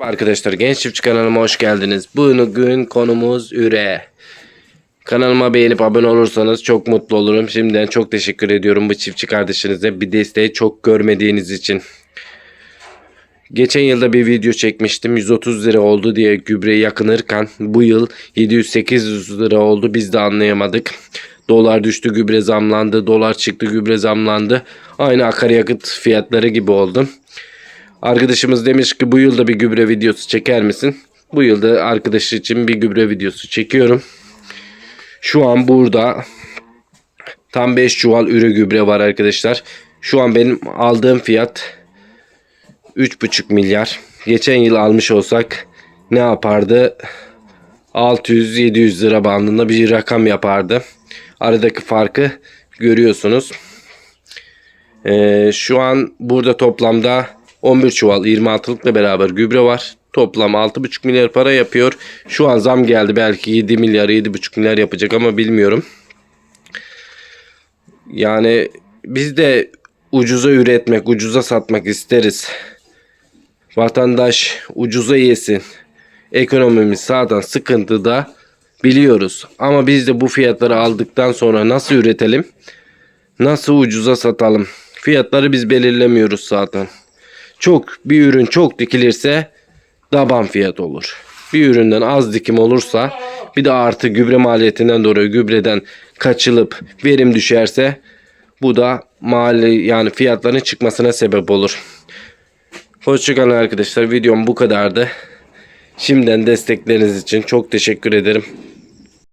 Arkadaşlar Genç Çiftçi kanalıma hoş geldiniz. Bugün konumuz üre. Kanalıma beğenip abone olursanız çok mutlu olurum. Şimdiden çok teşekkür ediyorum bu çiftçi kardeşinize bir desteği çok görmediğiniz için. Geçen yılda bir video çekmiştim. 130 lira oldu diye gübre yakınırken bu yıl 700-800 lira oldu. Biz de anlayamadık. Dolar düştü gübre zamlandı. Dolar çıktı gübre zamlandı. Aynı akaryakıt fiyatları gibi oldu. Arkadaşımız demiş ki bu yılda bir gübre videosu çeker misin? Bu yılda arkadaş için bir gübre videosu çekiyorum. Şu an burada tam 5 çuval ürü gübre var arkadaşlar. Şu an benim aldığım fiyat 3,5 milyar. Geçen yıl almış olsak ne yapardı? 600-700 lira bandında bir rakam yapardı. Aradaki farkı görüyorsunuz. Ee, şu an burada toplamda 11 çuval 26'lıkla beraber gübre var. Toplam 6,5 milyar para yapıyor. Şu an zam geldi belki 7 milyar 7,5 milyar yapacak ama bilmiyorum. Yani biz de ucuza üretmek, ucuza satmak isteriz. Vatandaş ucuza yesin. Ekonomimiz sağdan sıkıntıda biliyoruz. Ama biz de bu fiyatları aldıktan sonra nasıl üretelim? Nasıl ucuza satalım? Fiyatları biz belirlemiyoruz zaten. Çok bir ürün çok dikilirse taban fiyat olur. Bir üründen az dikim olursa bir de artı gübre maliyetinden dolayı gübreden kaçılıp verim düşerse bu da mali yani fiyatların çıkmasına sebep olur. Hoşçakalın arkadaşlar. Videom bu kadardı. Şimdiden destekleriniz için çok teşekkür ederim.